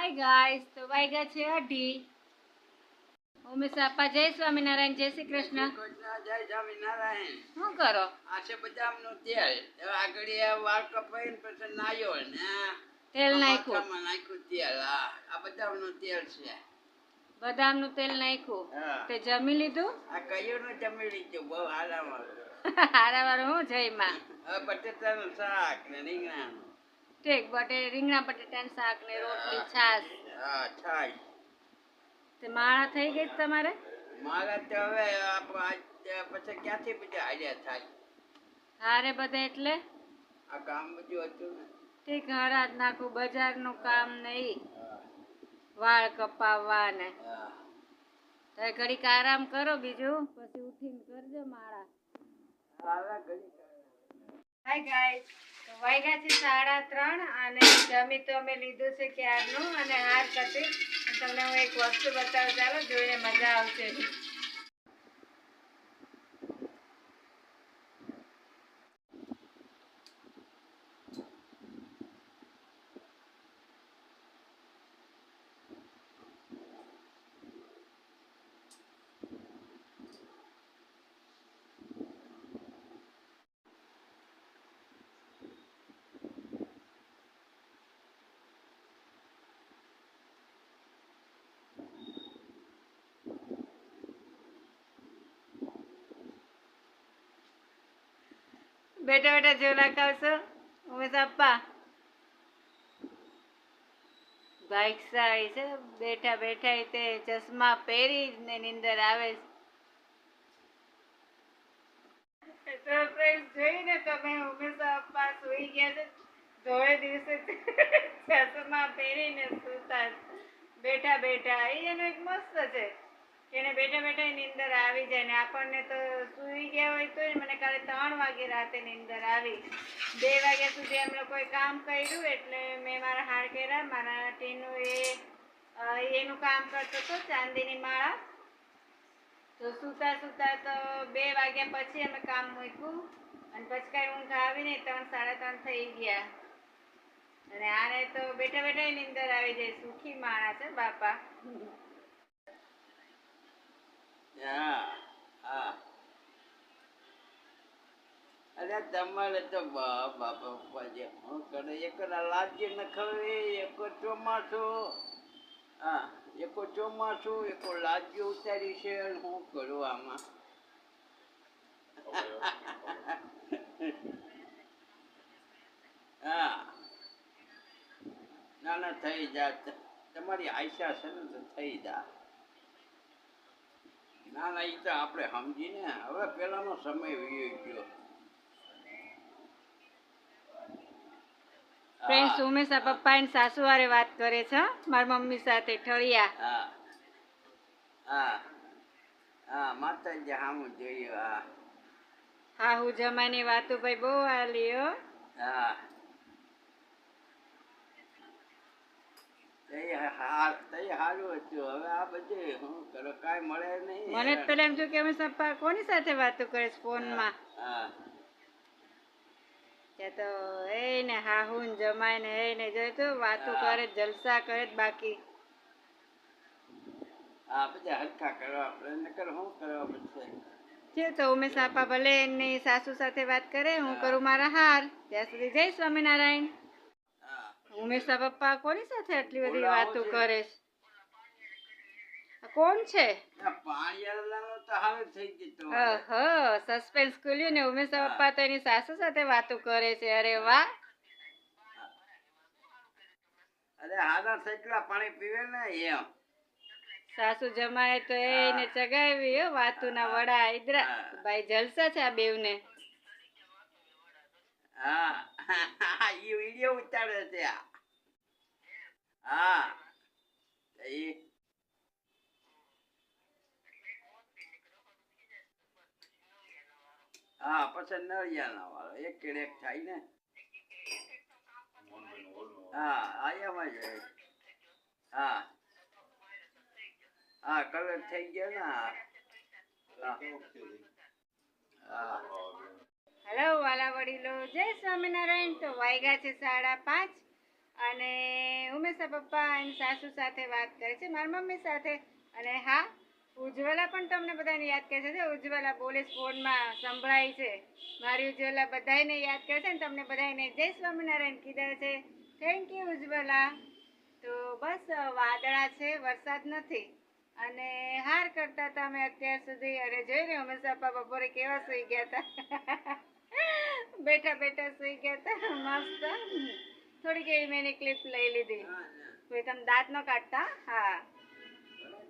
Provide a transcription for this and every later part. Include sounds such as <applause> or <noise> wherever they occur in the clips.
Hi guys તો વાગ્યા છે અઢી. ઉમેશ આપા જય સ્વામિનારાયણ જય શ્રી કૃષ્ણ. જય સ્વામિનારાયણ. શું કરો? આ છે બદામનું તેલ. આગળ વાળ કપાઈને પછી નાયો ને તેલ નાખ્યું. નાખ્યું તેલ આ આ બદામનું તેલ છે. બદામનું તેલ નાખ્યું. તે જમી લીધું? આ કયું જમી લીધું બહુ હારામાં <laughs> હારા વાર હું જઈમાં? બટેટા નું શાક ને રીંગણાનું. ઠીક બટે રીંગણા બટેટાનું શાક ને રોટલી છાશ. હા થાય તે માળા થઈ ગઈ તમારે? માળા તો હવે આપ- પછી ક્યાંથી બધા હાલ્યા થાય? હારે બધા એટલે? આ કામ બધું હતું ઠીક જ નાખું બજારનું કામ નહીં વાળ કપાવવા ને તો ઘડીક આરામ કરો બીજું. પછી ઉઠીને કરજો માળા. હવે ઘડી હાય ગાઈસ વાગ્યા છે સાડા ત્રણ અને જમી તો અમે લીધું છે ક્યારનું અને હાર કરતી. તમને હું એક વસ્તુ બતાવું. ચાલો, જોઈને મજા આવશે. બેટા બેટા ઝોલા ખાવશો ઉમેશ આપા. સારી છે. બેઠા બેઠા તે ચશ્મા પહેરી ને નીંદર આવે છે. તો ફ્રેન્ડ જોઈને તમે ઉમેશ આપા સુઈ ગયા છે. ધોળે દિવસે ચશ્મા પહેરીને સુતા બેઠા બેઠા એ એનો એક મસ્ત છે. એને બેઠા બેઠા ય નીંદર આવી જાય ને આપણને તો સૂઈ ગયા હોય તો મને કાલે ત્રણ વાગે રાતે નીંદર આવી. બે વાગ્યા સુધી અમે લોકોએ કામ કર્યું એટલે મેં મારા હાર કર્યા. મારા ટીનું એ એનું કામ કરતો હતો ચાંદીની માળા. તો સૂતા સૂતા તો બે વાગ્યા પછી અમે કામ મૂક્યું. અને પછી કાંઈ ઊંઘ આવી નહીં, ત્રણ, સાડા ત્રણ થઈ ગયા. અને આને તો બેઠા બેઠા નીંદર આવી જાય. સુખી માણસ છે બાપા. અરે તમારે તો બાપા જે હું કરે? એક લાજે ન ખવે, એક ચોમાસું. હા, એક ચોમાસું, એક લાજ્ય ઉતારી છે હું કરું આમાં? હા. ના ના, થઈ જા તમારી આશા છે ને તો થઈ જા ના ના એ તો આપણે સમજીને. હવે પેલાનો સમય વીયો ગયો. ફ્રેન્ડ્સ ઉમેશા પપ્પા એની સાસુ હારે વાત કરે છે? મારી મમ્મી સાથે ઠળિયા. હા. હા. હા માતાજી હામું જોયું હા. હા હું જમાની વાતો ભાઈ બહુ હાલી હો હા તઈ હાર તઈ હારું હતું હવે આ બધે હું કરો કાંઈ મળે નહીં મને તો પેલા એમ થયું કે અમે કોની સાથે વાતો કરે છે ફોનમાં? ત્યાં તો એ ને હાહુ ને જમાય ને એ ને જોઈ તો વાતો કરે જલસા કરે બાકી. આ બધા હરખા કરવા આપણે નકર શું કરવા પડશે? છે તો ઉમેશ આપા ભલે એની સાસુ સાથે વાત કરે હું કરું મારા હાર ત્યાં સુધી જય સ્વામિનારાયણ. ઉમેશા પપ્પા કોની સાથે આટલી બધી વાતો કરે છે? કોણ છે? સસ્પેન્સ ખુલ્યું ને ઉમેશા પપ્પા તો એની સાસુ સાથે વાતો કરે છે. અરે વાહ. અરે હારા સૈકલા પાણી પીવે ને એમ. સાસુ જમાય તો એને હા. ચગાવી હો વાતુના વડા ઈદરા ભાઈ જલસા છે આ બેવને. હા. આ વિડિયો ઉતારે છે આ. હા. હા, પછી નળિયાના વાળો. એક કેડ એક થાય ને. હા આયામાં જ. હા. હા કલર થઈ ગયો ને, હા. હેલો વાલા વડીલો જય સ્વામિનારાયણ. તો વાગ્યા છે સાડા પાંચ. અને ઉમેશા પપ્પા એની સાસુ સાથે વાત કરે છે, મારી મમ્મી સાથે. અને હા, ઉજ્જવલા પણ તમને બધાને યાદ કરે છે. ઉજ્જવલા બોલે છે ફોનમાં સંભળાય છે. મારી ઉજ્જવલા બધાને યાદ કરે છે ને તમને બધાને જય સ્વામિનારાયણ કીધા છે. Thank you Ujjwala. તો બસ વાદળા છે, વરસાદ નથી. અને હાર કરતા હતા અમે અત્યાર સુધી અને જોઈ ને હંમેશા પપ્પા બપોરે કેવા સુઈ ગયા હતા. બેઠા બેઠા સુઈ ગયા હતા. મસ્ત. થોડીક એવી મેં ક્લિપ લઈ લીધી. કોઈ તમે દાંત ન કાઢતા? હા.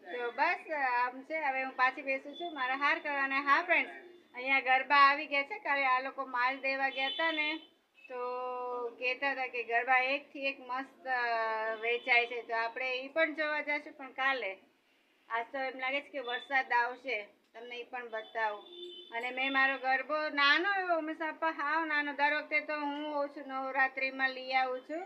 તો બસ આમ છે હવે હું પાછી બેસું છું. મારા હાર કરવાના હા ફ્રેન્ડ્સ અહીંયા ગરબા આવી ગયા છે. કાલે આ લોકો માલ દેવા ગયા હતા ને તો કહેતા હતા કે ગરબા એકથી એક મસ્ત વેચાય છે. તો આપણે એ પણ જોવા જઈશું પણ કાલે. આજ તો એમ લાગે છે કે વરસાદ આવશે. તમને એ પણ બતાવું. અને મેં મારો ગરબો નાનો એવો હંમેશા હાવ નાનો. દર વખતે તો હું ઓછું નવરાત્રિમાં લઈ આવું છું.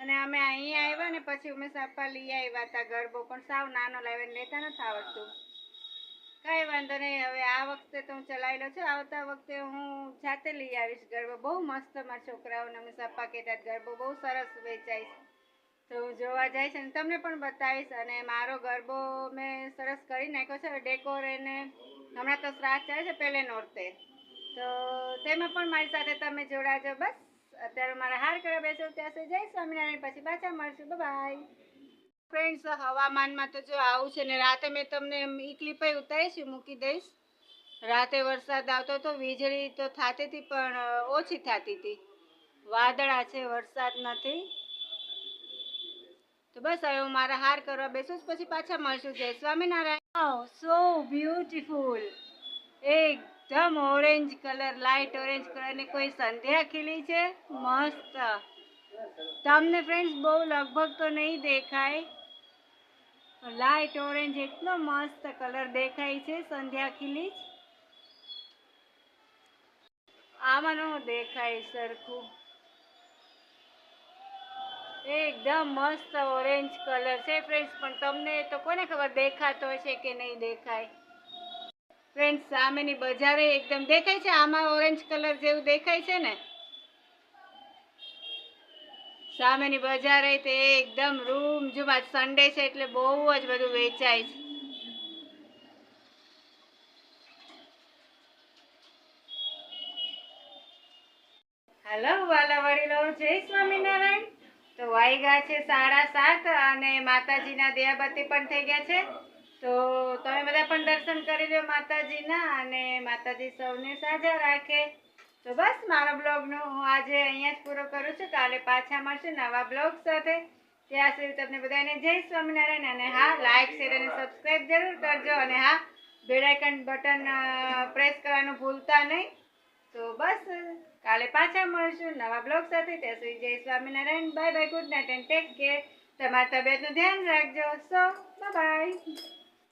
અને અમે અહીંયા આવ્યા ને પછી હંમેશા પપ્પા લઈ આવ્યા હતા ગરબો, પણ સાવ નાનો લાવીને લેતા નથી આવડતું. કાંઈ વાંધો નહીં, હવે આ વખતે તો હું ચલાવેલો છું. આવતા વખતે હું જાતે લઈ આવીશ ગરબો. બહુ મસ્ત મારા છોકરાઓને હંમેશા પપ્પા કહેતા ગરબો બહુ સરસ વેચાય છે. તો હું જોવા જઈશ અને તમને પણ બતાવીશ અને મારો ગરબો મેં સરસ કરી નાખ્યો છે. ડેકોર એને હમણાં તો શ્રાદ્ધ ચાલે છે પહેલે નોરતે. તો તેમાં પણ મારી સાથે તમે જોડાજો બસ. અત્યારે મારા હાર કરવા બેસો ત્યાં સુધી જય સ્વામિનારાયણ, પછી પાછા મળશું. બાય ફ્રેન્ડ્સ હવામાનમાં તો જો આવું છે ને રાતે મેં તમને એમ ઈ ક્લિપ ઉતારીશ મૂકી દઈશ. રાતે વરસાદ આવતો તો વીજળી તો થતી હતી પણ ઓછી થતી હતી. વાદળા છે વરસાદ નથી તો બસ હવે હું મારા હાર કરવા બેસું પછી પાછા મળશું જય સ્વામિનારાયણ. સો બ્યુટીફુલ એકદમ ઓરેન્જ કલર લાઇટ ઓરેન્જ કલરની કોઈ સંધ્યા ખીલી છે? મસ્ત. તમને ફ્રેન્ડ્સ બહુ લગભગ તો નહીં દેખાય લાઇટ ઓરેન્જ એટલો મસ્ત કલર દેખાય છે સંધ્યા ખીલી જ. આમાં નો દેખાય સરખું. એકદમ મસ્ત ઓરેન્જ કલર છે ફ્રેન્ડ્સ પણ તમને તો કોને ખબર દેખાતો હશે કે નહીં દેખાય? ફ્રેન્ડ્સ સામેની બજારે એકદમ દેખાય છે? આમાં ઓરેન્જ કલર જેવું દેખાય છે ને? સામેની બજારે તે એકદમ રૂમ જો આજ સન્ડે છે એટલે બહુ જ બધું વેચાય છે. હેલો વાલા વડીલો જય સ્વામિનારાયણ. તો વાગ્યા છે સાડા સાત અને માતાજીના દિયાબત્તી પણ થઈ ગયા છે. તો તમે બધા પણ દર્શન કરી લો માતાજીના અને માતાજી સૌને સાજા રાખે. તો બસ મારો બ્લોગનો હું આજે અહીંયા જ પૂરો કરું છું. કાલે પાછા મળશે નવા બ્લોગ સાથે. ત્યાં સુધી તમને બધાને જય સ્વામિનારાયણ અને હા લાઇક શેર અને સબસ્ક્રાઈબ જરૂર કરજો અને હા બેલ બટન પ્રેસ કરવાનું ભૂલતા નહીં. તો બસ. કાલે પાછા મળશું. નવા બ્લોગ સાથે. ત્યાં સુધી જય Swaminarayan. Bye bye. Good night and take care. તમારી તબિયતનું ધ્યાન રાખજો. So bye